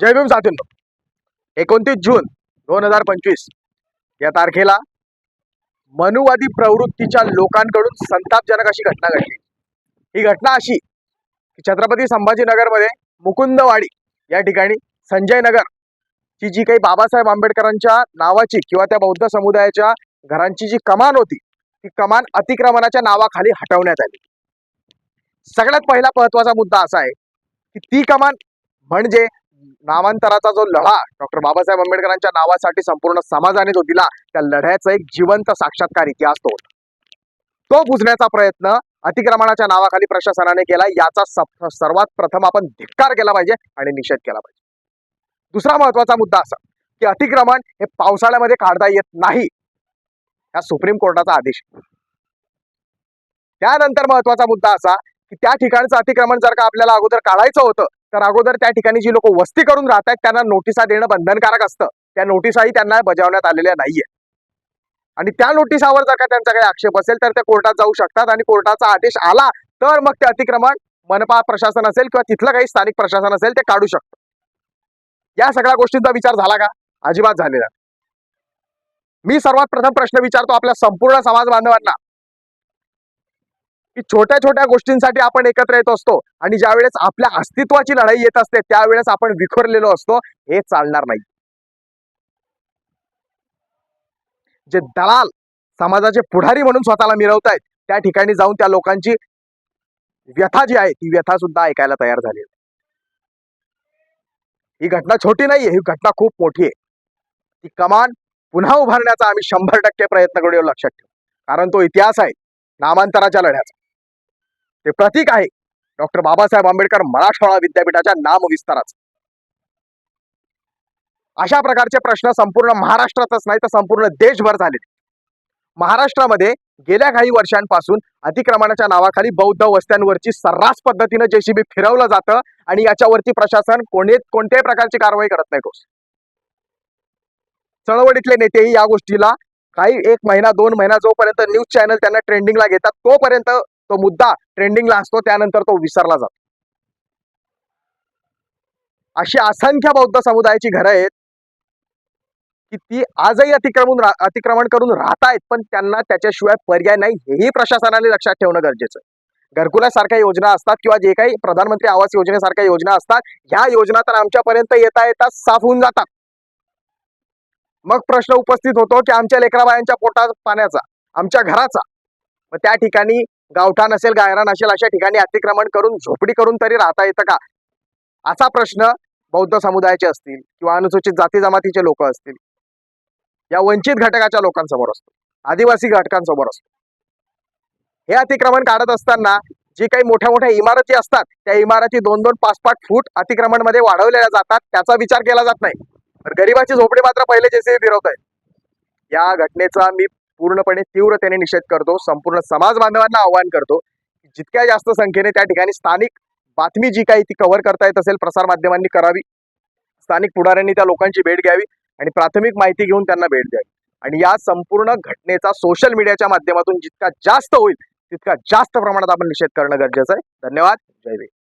जय भीम साथींनो. एकोणतीस जून दोन हजार पंचवीस या तारखेला मनुवादी प्रवृत्तीच्या लोकांकडून संतापजनक अशी घटना घडली. ही घटना अशी की छत्रपती संभाजीनगरमध्ये मुकुंदवाडी या ठिकाणी संजय नगर ची जी काही बाबासाहेब आंबेडकरांच्या नावाची किंवा त्या बौद्ध समुदायाच्या घरांची जी कमान होती ती कमान अतिक्रमणाच्या नावाखाली हटवण्यात आली. सगळ्यात पहिला महत्त्वाचा मुद्दा असा आहे की ती कमान म्हणजे नामांतराचा जो लढा डॉक्टर बाबासाहेब आंबेडकरांच्या नावासाठी संपूर्ण समाजाने जो दिला त्या लढ्याचा एक जिवंत साक्षात्कार इतिहास तो. तो बुजण्याचा प्रयत्न अतिक्रमणाच्या नावाखाली प्रशासनाने केला याचा सर्वात प्रथम आपण धिक्कार केला पाहिजे आणि निषेध केला पाहिजे. दुसरा महत्त्वाचा मुद्दा असा की अतिक्रमण हे पावसाळ्यामध्ये काढता येत नाही. हा सुप्रीम कोर्टाचा आदेश. त्यानंतर महत्त्वाचा मुद्दा असा की त्या ठिकाणचं अतिक्रमण जर का आपल्याला अगोदर काढायचं होतं तर अगोदर त्या ठिकाणी जी लोक वस्ती करून राहत आहेत त्यांना नोटिसा देणं बंधनकारक असतं. त्या नोटिसाही त्यांना बजावण्यात आलेल्या नाहीये आणि त्या नोटिसावर जर का त्यांचा काही आक्षेप असेल तर ते कोर्टात जाऊ शकतात आणि कोर्टाचा आदेश आला तर मग ते अतिक्रमण मनपा प्रशासन असेल किंवा तिथलं काही स्थानिक प्रशासन असेल ते काढू शकतं. या सगळ्या गोष्टींचा विचार झाला का? अजिबात झालेला मी सर्वात प्रथम प्रश्न विचारतो आपल्या संपूर्ण समाज बांधवांना की छोट्या छोट्या गोष्टींसाठी आपण एकत्र येत असतो आणि ज्या वेळेस आपल्या अस्तित्वाची लढाई येत असते त्यावेळेस आपण विखुरलेलो असतो हे चालणार नाही. जे दलाल समाजाचे पुढारी म्हणून स्वतःला मिरवतायत त्या ठिकाणी जाऊन त्या लोकांची व्यथा जी आहे ती व्यथा सुद्धा ऐकायला तयार झाली आहे. ही घटना छोटी नाहीये ही घटना खूप मोठी आहे. ती कमान पुन्हा उभारण्याचा आम्ही शंभर टक्के प्रयत्न करू लक्षात ठेवू. कारण तो इतिहास आहे नामांतराच्या लढ्याचा. ते प्रतीक आहे. डॉक्टर बाबासाहेब आंबेडकर मराठवाडा विद्यापीठाच्या नामविस्ताराचं. अशा प्रकारचे प्रश्न संपूर्ण महाराष्ट्रातच नाही तर संपूर्ण देशभर झाले महाराष्ट्रामध्ये गेल्या काही वर्षांपासून अतिक्रमणाच्या नावाखाली बौद्ध वस्त्यांवरची सर्रास पद्धतीनं जेसीबी फिरवलं जातं आणि याच्यावरती प्रशासन कोणी कोणत्याही प्रकारची कारवाई करत नाही ठोस चळवळीतले नेतेही या गोष्टीला काही एक महिना दोन महिना जोपर्यंत न्यूज चॅनल त्यांना ट्रेंडिंगला घेतात तोपर्यंत तो मुद्दा ट्रेंडिंगला असतो त्यानंतर तो विसरला जातो. अशी असंख्य बौद्ध समुदायाची घरं आहेत की ती आजही अतिक्रमण अतिक्रमण करून राहतायत पण त्यांना त्याच्याशिवाय पर्याय नाही हेही प्रशासनाने लक्षात ठेवणं गरजेचं आहे. घरकुलासारख्या योजना असतात किंवा जे काही प्रधानमंत्री आवास योजनेसारख्या योजना असतात ह्या योजना तर आमच्यापर्यंत येता येता साफ होऊन जातात. मग प्रश्न उपस्थित होतो की आमच्या लेकराबायांच्या पोटात पाण्याचा आमच्या घराचा. मग त्या ठिकाणी गावठाण असेल गायरान असेल अशा ठिकाणी अतिक्रमण करून झोपडी करून तरी राहता येतं का? असा प्रश्न बौद्ध समुदायाचे असतील किंवा अनुसूचित जाती जमातीचे लोक असतील. या वंचित घटकाच्या लोकांसमोर असतो. आदिवासी घटकांसमोर असतो. हे अतिक्रमण काढत असताना जी काही मोठ्या मोठ्या इमारती असतात त्या इमारती दोन दोन पाच पाच फूट अतिक्रमणमध्ये वाढवलेल्या जातात त्याचा विचार केला जात नाही. तर गरिबाची झोपडी मात्र पहिले जेसीबी फिरवत आहे या घटनेचा मी पूर्णपणे तीव्रतेने निषेध करतो संपूर्ण समाज बांधवांना आवाहन करतो. जितक्या जास्त संख्येने त्या ठिकाणी स्थानिक बातमी जी काही ती कव्हर करता येत असेल प्रसारमाध्यमांनी करावी. स्थानिक पुढाऱ्यांनी त्या लोकांची भेट घ्यावी आणि प्राथमिक माहिती घेऊन त्यांना भेट द्यावी. आणि या संपूर्ण घटनेचा सोशल मीडियाच्या माध्यमातून जितका जास्त होईल तितका जास्त प्रमाणात आपण निषेध करणं गरजेचं आहे. धन्यवाद. जय भीम.